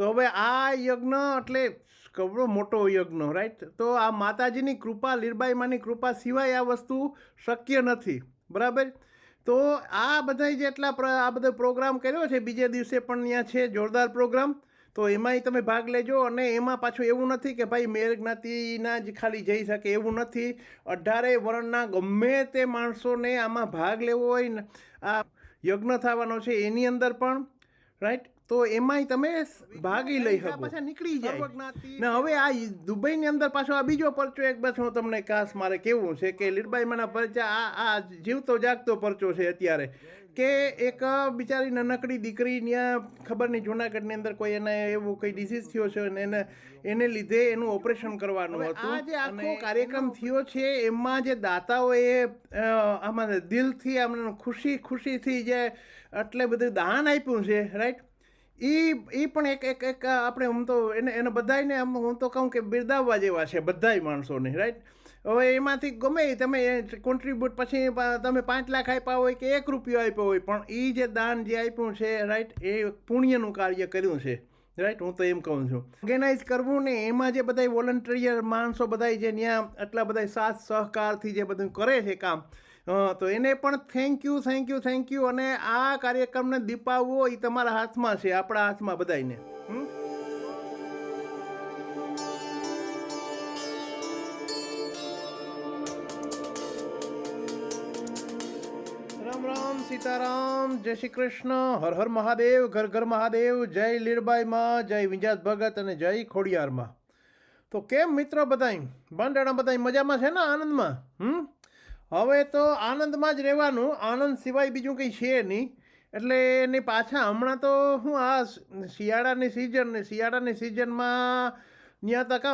તો હવે આ યજ્ઞ એટલે કવડો મોટો યજ્ઞ રાઈટ તો આ માતાજીની કૃપા, લીરબાઈમાની કૃપા સિવાય આ વસ્તુ શક્ય નથી, બરાબર? તો આ બધા જેટલા આ બધો પ્રોગ્રામ કર્યો છે, બીજે દિવસે પણ ત્યાં છે જોરદાર પ્રોગ્રામ, તો એમાંય તમે ભાગ લેજો અને એમાં પાછું એવું નથી કે ભાઈ મેર જ્ઞાતિના જ ખાલી જઈ શકે, એવું નથી. અઢારેય વર્ણના ગમે તે માણસોને આમાં ભાગ લેવો હોય ને, આ યજ્ઞ થવાનો છે એની અંદર પણ રાઈટ તો એમાંય તમે ભાગી લઈ શકો. પાછા નીકળી જાય. ને હવે આ દુબઈની અંદર પાછો આ બીજો પરચો એક બસ હું તમને ખાસ મારે કેવું છે કે લીરબાઈમાંના પરચા આ આ જીવતો જાગતો પરચો છે અત્યારે. કે એક બિચારી નાનકડી દીકરી ત્યાં ખબર નહીં જુનાગઢની અંદર કોઈ એને એવું કંઈ ડિસીઝ થયો છે અને એને એને લીધે એનું ઓપરેશન કરવાનું હતું આ જે આખો કાર્યક્રમ થયો છે એમાં જે દાતાઓએ આમાં દિલથી આમ ખુશી ખુશીથી જે એટલે બધું દાન આપ્યું છે રાઈટ એ એ પણ એક એક એક આપણે હું તો એને એને બધાયને આમ હું તો કહું કે બિરદાવવા જેવા છે બધાય માણસોને રાઈટ હવે એમાંથી ગમે તમે કોન્ટ્રીબ્યુટ પછી તમે પાંચ લાખ આપ્યા હોય કે એક રૂપિયો આપ્યો હોય, પણ એ જે દાન જે આપ્યું છે રાઈટ એ પુણ્યનું કાર્ય કર્યું છે રાઈટ હું તો એમ કહું છું. ઓર્ગેનાઇઝ કરવું ને એમાં જે બધા વોલન્ટિયર માણસો બધા જે ત્યાં આટલા બધા સાથ સહકારથી જે બધું કરે છે કામ તો એને પણ thank you thank you thank you અને આ કાર્યક્રમને દીપાવવો એ તમારા હાથમાં છે, આપણા હાથમાં બધાને રામ રામ, સીતારામ, જય શ્રી કૃષ્ણ. હર હર મહાદેવ, ઘર ઘર મહાદેવ. જય લીરબાઈમાં જય વિંજાત ભગત અને જય ખોડિયારમાં તો કેમ મિત્રો બધાય? બાંડાણા બધાય મજામાં છે ને આનંદમાં? હમ? હવે તો આનંદમાં જ રહેવાનું. આનંદ સિવાય બીજું કંઈ છે નહીં. એટલે એની પાછા હમણાં તો હું આ શિયાળાની સિઝન ને શિયાળાની સિઝનમાં ત્યાં તક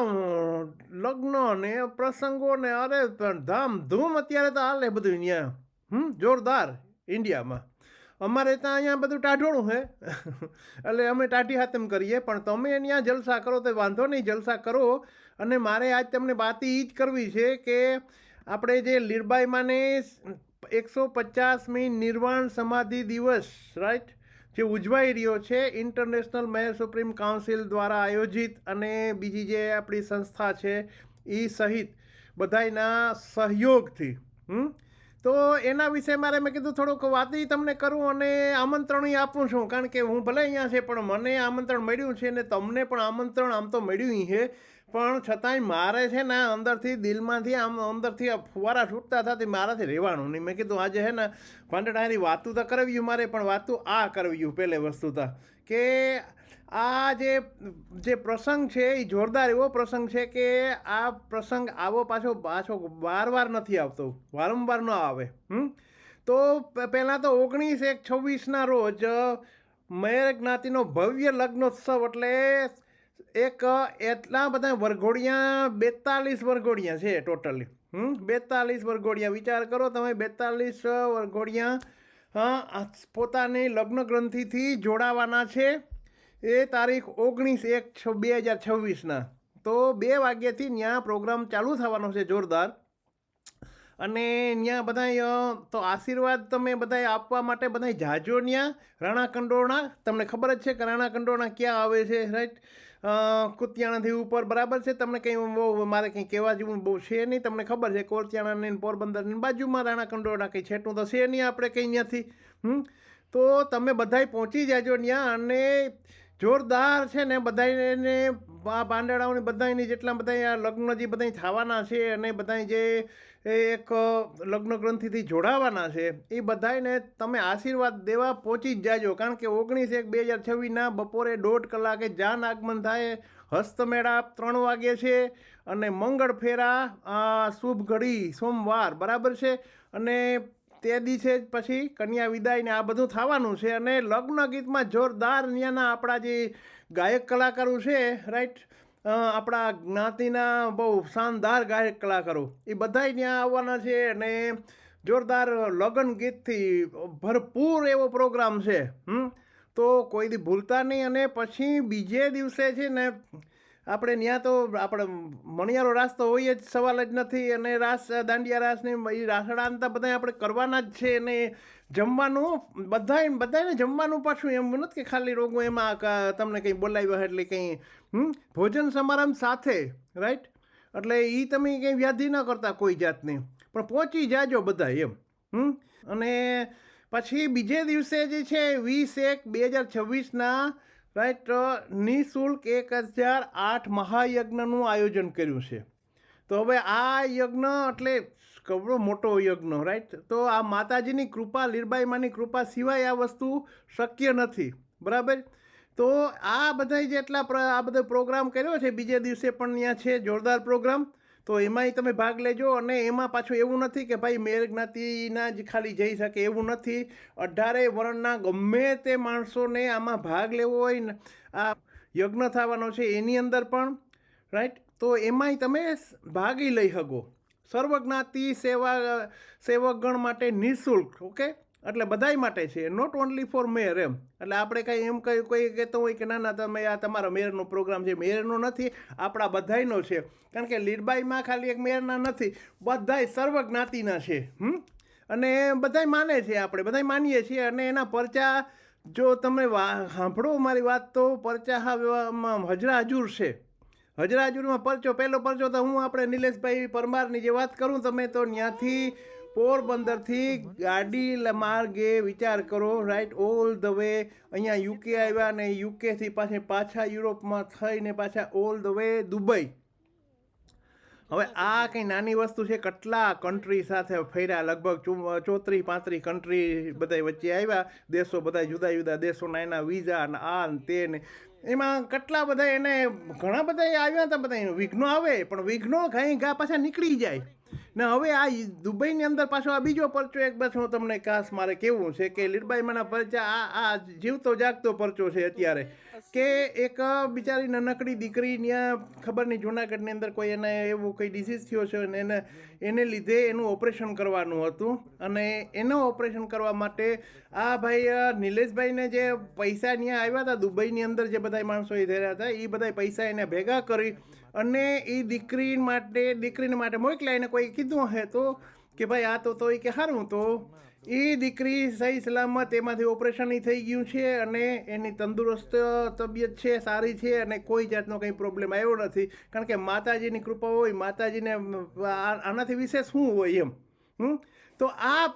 લગ્ન ને પ્રસંગો ને અરે પણ ધામધૂમ અત્યારે તો હાલે બધું ત્યાં હમ, જોરદાર ઇન્ડિયામાં. અમારે ત્યાં અહીંયા બધું ટાઢોળું છે એટલે અમે ટાઢી હાથમ કરીએ, પણ તમે ત્યાં જલસા કરો તો વાંધો નહીં, જલસા કરો. અને મારે આજ તમને વાત એ જ કરવી છે કે આપણે જે લીરબાઈમાને એકસો પચાસમી નિર્વાણ સમાધિ દિવસ રાઈટ જે ઉજવાઈ રહ્યો છે ઇન્ટરનેશનલ મેયર સુપ્રીમ કાઉન્સિલ દ્વારા આયોજિત અને બીજી જે આપણી સંસ્થા છે એ સહિત બધાયના સહયોગથી તો એના વિશે મારે મેં કીધું થોડુંક વાત તમને કરું અને આમંત્રણ આપું છું, કારણ કે હું ભલે અહીંયા છે, પણ મને આમંત્રણ મળ્યું છે ને તમને પણ આમંત્રણ આમ તો મળ્યું છે પણ છતાંય મારે છે ને અંદરથી દિલમાંથી આમ અંદરથી ફુવારા છૂટતા થતી મારાથી રહેવાનું નહીં. મેં કીધું આજે છે ને પાંડેટાની વાતું તો કરવ્યું મારે, પણ વાતું આ કરવ્યું પહેલે વસ્તુ તો. કે આ જે જે પ્રસંગ છે એ જોરદાર એવો પ્રસંગ છે કે આ પ્રસંગ આવો પાછો પાછો વાર વાર નથી આવતો. વારંવાર ન આવે. હમ? તો પહેલાં તો ઓગણીસ એક છવ્વીસના રોજ મેર જ્ઞાતિનો ભવ્ય લગ્નોત્સવ એટલે એક, એટલા બધા વરઘોડિયા બેતાલીસ વરઘોડિયા છે ટોટલી. હમ, બેતાલીસ વરઘોડિયા. વિચાર કરો, તમે બેતાલીસ વરઘોડિયા પોતાની લગ્ન ગ્રંથિથી જોડાવાના છે. એ તારીખ ઓગણીસ એક બે હજાર છવ્વીસના. તો બે વાગ્યાથી ત્યાં પ્રોગ્રામ ચાલુ થવાનો છે જોરદાર. અને ત્યાં બધા તો આશીર્વાદ તમે બધા આપવા માટે બધા જાજો ત્યાં રાણા કંડોરણા, તમને ખબર જ છે કે રાણા કંડોરણા ક્યાં આવે છે, રાઈટ? કુતિયાણાથી ઉપર બરાબર છે. તમને કંઈ બહુ, મારે કંઈ કહેવા જેવું બહુ છે નહીં. તમને ખબર છે કોરતિયાણાની પોરબંદરની બાજુમાં રાણા કંડોળા કંઈ છેટું તો છે નહીં આપણે કંઈ ત્યાંથી હમ? તો તમે બધાય પહોંચી જાજો ત્યાં અને જોરદાર છે ને બધાને આ પાંદડાઓને બધાની જેટલા બધા આ લગ્ન જે બધા થવાના છે અને બધા જે એક લગ્ન ગ્રંથિથી જોડાવાના છે, એ બધાને તમે આશીર્વાદ દેવા પહોંચી જ જાજો. કારણ કે ઓગણીસ એક બે હજાર છવ્વીસના બપોરે દોઢ કલાકે જાન આગમન થાય હસ્તમેળા ત્રણ વાગે છે અને મંગળ ફેરા શુભ ઘડી સોમવાર બરાબર છે. અને તે દિવસે જ પછી કન્યા વિદાય ને આ બધું થવાનું છે અને લગ્ન ગીતમાં જોરદાર ત્યાંના આપણા જે ગાયક કલાકારો છે રાઈટ આપણા જ્ઞાતિના બહુ શાનદાર ગાયક કલાકારો, એ બધાય ત્યાં આવવાના છે અને જોરદાર લગ્ન ગીતથી ભરપૂર એવો પ્રોગ્રામ છે, હમ? તો કોઈ દી ભૂલતા નહીં અને પછી બીજે દિવસે છે ને આપણે ત્યાં તો આપણે મણિયારો રાસ તો હોય જ સવાલ જ નથી અને રાસ, દાંડિયા રાસ ને એ રાસડાંતા બધા આપણે કરવાના જ છે અને જમવાનું, બધાય બધાને જમવાનું પાછું એમ નથી કે ખાલી રોગો એમાં તમને કંઈ બોલાવ્યા એટલે કંઈ ભોજન સમારંભ સાથે રાઈટ એટલે એ તમે કંઈ વ્યાધિ ન કરતા કોઈ જાતની. પણ પહોંચી જાજો બધા એમ, હમ? અને પછી બીજે દિવસે જે છે, વીસ એક, બે હજાર છવ્વીસના રાઈટ નિઃશુલ્ક એક હજાર આઠ મહાયજ્ઞનું આયોજન કર્યું છે. તો હવે આ યજ્ઞ એટલે કવડો મોટો યજ્ઞ રાઈટ તો આ માતાજીની કૃપા લીરબાઈમાની કૃપા સિવાય આ વસ્તુ શક્ય નથી, બરાબર? તો આ બધા જેટલા આ બધો પ્રોગ્રામ કર્યો છે, બીજે દિવસે પણ ત્યાં છે જોરદાર પ્રોગ્રામ તો એમાંય તમે ભાગ લેજો અને એમાં પાછું એવું નથી કે ભાઈ મેર જ્ઞાતિના જ ખાલી જઈ શકે, એવું નથી. અઢારે વર્ણના ગમે તે માણસોને આમાં ભાગ લેવો હોય ને, આ યજ્ઞ થવાનો છે એની અંદર પણ રાઈટ તો એમાંય તમે ભાગી લઈ શકો. સર્વજ્ઞાતિ સેવા, સેવકગણ માટે નિઃશુલ્ક ઓકે એટલે બધાય માટે છે. નોટ ઓન્લી ફોર મેયર એમ. એટલે આપણે કાંઈ એમ કંઈ કોઈ કહેતો હોય કે ના ના, તમે આ તમારા મેયરનો પ્રોગ્રામ છે. મેયરનો નથી, આપણા બધાયનો છે. કારણ કે લીડબાઈમાં ખાલી એક મેયરના નથી, બધાય સર્વ જ્ઞાતિના છે. હમ? અને બધાય માને છે આપણે, બધાય માનીએ છીએ. અને એના પરચા, જો તમે સાંભળો મારી વાત તો, પરચા હજરા હજુર છે. હજરાજુરમાં પરચો, પહેલો પરચો તો હું આપણે નિલેશભાઈ પરમારની જે વાત કરું, તમે તો ત્યાંથી પોરબંદરથી ગાડી માર્ગે વિચાર કરો રાઈટ ઓલ ધ વે અહીંયા યુકે આવ્યા ને યુકેથી પાછી પાછા યુરોપમાં થઈને પાછા ઓલ ધ વે દુબઈ. હવે આ કંઈ નાની વસ્તુ છે, કેટલા કન્ટ્રી સાથે ફર્યા? લગભગ ચોત્રી, પાંત્રી કન્ટ્રી બધા વચ્ચે આવ્યા. દેશો બધા જુદા જુદા દેશોના એના વિઝા ને આ ને તે ને. એમાં કેટલા બધા એને, ઘણા બધા આવ્યા હતા બધા વિઘ્નો આવે, પણ વિઘ્નો ઘાઈ ઘા પાછા નીકળી જાય. ને હવે આ દુબઈની અંદર પાછો આ બીજો પરચો એક બસ હું તમને કાશ મારે કેવું છે કે લીરબાઈમાંના પરચા આ આ જીવતો જાગતો પરચો છે અત્યારે. કે એક બિચારી નાનકડી દીકરી ત્યાં ખબર નહીં જુનાગઢની અંદર કોઈ એને એવું કંઈ ડિસીઝ થયો છે અને એને એને લીધે એનું ઓપરેશન કરવાનું હતું. અને એનું ઓપરેશન કરવા માટે આ ભાઈ નિલેશભાઈને જે પૈસા ત્યાં આવ્યા હતા દુબઈની અંદર જે બધા માણસો એ રહ્યા હતા એ બધા પૈસા એને ભેગા કરી અને એ દીકરી માટે, દીકરીને માટે મોકલ્યા એને કોઈ કીધું હે તો કે ભાઈ આ તો તો એ કે સારું તો. એ દીકરી સહી સલામત એમાંથી ઓપરેશન થઈ ગયું છે અને એની તંદુરસ્ત તબિયત છે, સારી છે અને કોઈ જાતનો કંઈ પ્રોબ્લેમ આવ્યો નથી. કારણ કે માતાજીની કૃપા હોય, માતાજીને આનાથી વિશેષ શું હોય એમ? હમ? તો આ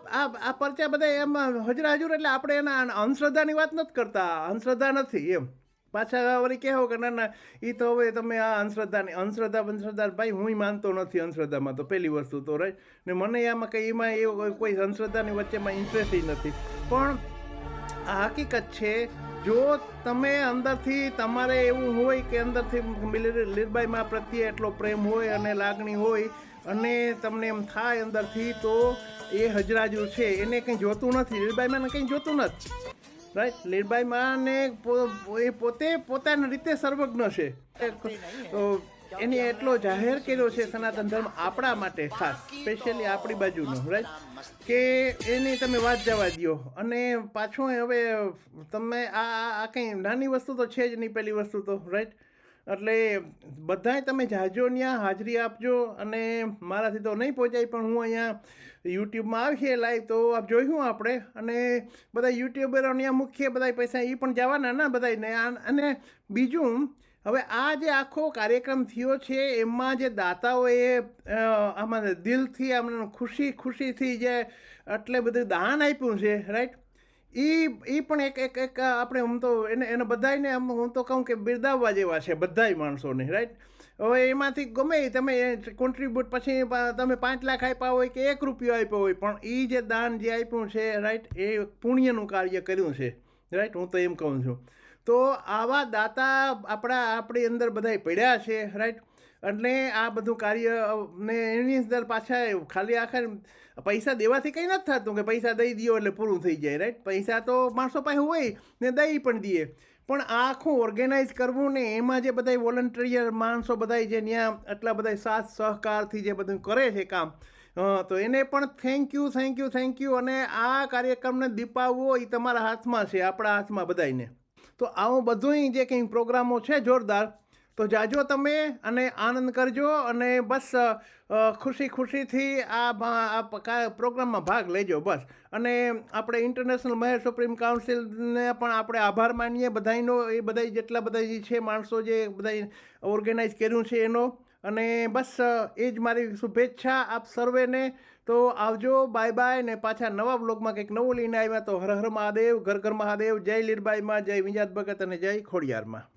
આ પરચા બધા એમ હજરા હજુર એટલે આપણે એના અંધશ્રદ્ધાની વાત નથી કરતા. અંધશ્રદ્ધા નથી એમ. પાછા વળી કહેવો કે, ના ના એ તો હવે તમે આ અંધશ્રદ્ધાની, અંધશ્રદ્ધા અંધશ્રદ્ધા ભાઈ હું માનતો નથી અંધશ્રદ્ધામાં તો પહેલી વસ્તુ તો રાઈટ ને મને આમાં કંઈ એમાં એવું કોઈ અંધશ્રદ્ધાની વચ્ચેમાં ઇન્ટરેસ્ટ નથી. પણ આ હકીકત છે, જો તમે અંદરથી તમારે એવું હોય કે અંદરથી લીરબાઈમાં પ્રત્યે એટલો પ્રેમ હોય અને લાગણી હોય અને તમને એમ થાય અંદરથી તો એ હજરાજુ છે. એને કંઈ જોતું નથી. લીરબાઈમાં કંઈ જોતું નથી. રાઈટ લીલબાઈ માને એ પોતે પોતાની રીતે સર્વજ્ઞ છે. એને એટલો જાહેર કર્યો છે સનાતન ધર્મ આપણા માટે ખાસ સ્પેશિયલી આપણી બાજુનો રાઈટ કે એની તમે વાત જવા દો અને પાછું હવે તમે આ, આ- કંઈ નાની વસ્તુ તો છે જ નહીં પેલી વસ્તુ તો રાઈટ એટલે બધાય તમે જાજો ત્યાં હાજરી આપજો અને મારાથી તો નહીં પહોંચાય, પણ હું અહીંયા યુટ્યુબમાં આવીએ લાઈવ તો આપ જોયું આપણે. અને બધા યુટ્યુબરો ત્યાં મુખ્ય બધા પૈસા એ પણ જવાના ના બધાને અને બીજું, હવે આ જે આખો કાર્યક્રમ થયો છે, એમાં જે દાતાઓએ આમાં દિલથી, આમ ખુશી ખુશીથી જે એટલે બધું દાન આપ્યું છે રાઈટ એ એ પણ એક એક એક આપણે હું તો એને એને બધાયને આમ હું તો કહું કે બિરદાવવા જેવા છે બધાય માણસોને રાઈટ હવે એમાંથી ગમે તમે કોન્ટ્રીબ્યુટ પછી તમે પાંચ લાખ આપ્યા હોય કે એક રૂપિયો આપ્યો હોય, પણ એ જે દાન જે આપ્યું છે રાઈટ એ પુણ્યનું કાર્ય કર્યું છે રાઈટ હું તો એમ કહું છું. તો આવા દાતા આપણા, આપણી અંદર બધાય પડ્યા છે રાઈટ એટલે આ બધું કાર્ય ને એની અંદર પાછા ખાલી આખા પૈસા દેવાથી કંઈ નથી થતું કે પૈસા દઈ દો એટલે પૂરું થઈ જાય રાઈટ પૈસા તો માણસો પાસે હોય ને દઈ પણ દઈએ. પણ આખું ઓર્ગેનાઇઝ કરવું ને એમાં જે બધા વોલન્ટિયર માણસો બધા જે ત્યાં આટલા બધા સાથ સહકારથી જે બધું કરે છે કામ તો એને પણ thank you thank you thank you અને આ કાર્યક્રમને દીપાવવો એ તમારા હાથમાં છે, આપણા હાથમાં બધાયને. તો આવું બધું જે કંઈ પ્રોગ્રામો છે જોરદાર તો જાજો તમે અને આનંદ કરજો અને બસ ખુશી ખુશીથી આ પ્રોગ્રામમાં ભાગ લેજો બસ. અને આપણે ઇન્ટરનેશનલ મહેર સુપ્રીમ કાઉન્સિલને પણ આપણે આભાર માનીએ. બધાયનો, એ બધા જેટલા બધા જે છે, માણસો જે બધા ઓર્ગેનાઇઝ કર્યું છે એનો. અને બસ એ જ મારી શુભેચ્છા આપ સર્વેને. તો આવજો, બાય બાય ને પાછા નવા બ્લોગમાં કંઈક નવું લઈને આવ્યા તો હર હર મહાદેવ, ઘર ઘર મહાદેવ, જય લીરબાઈમાં, જય વિંજાત ભગત અને જય ખોડિયારમાં.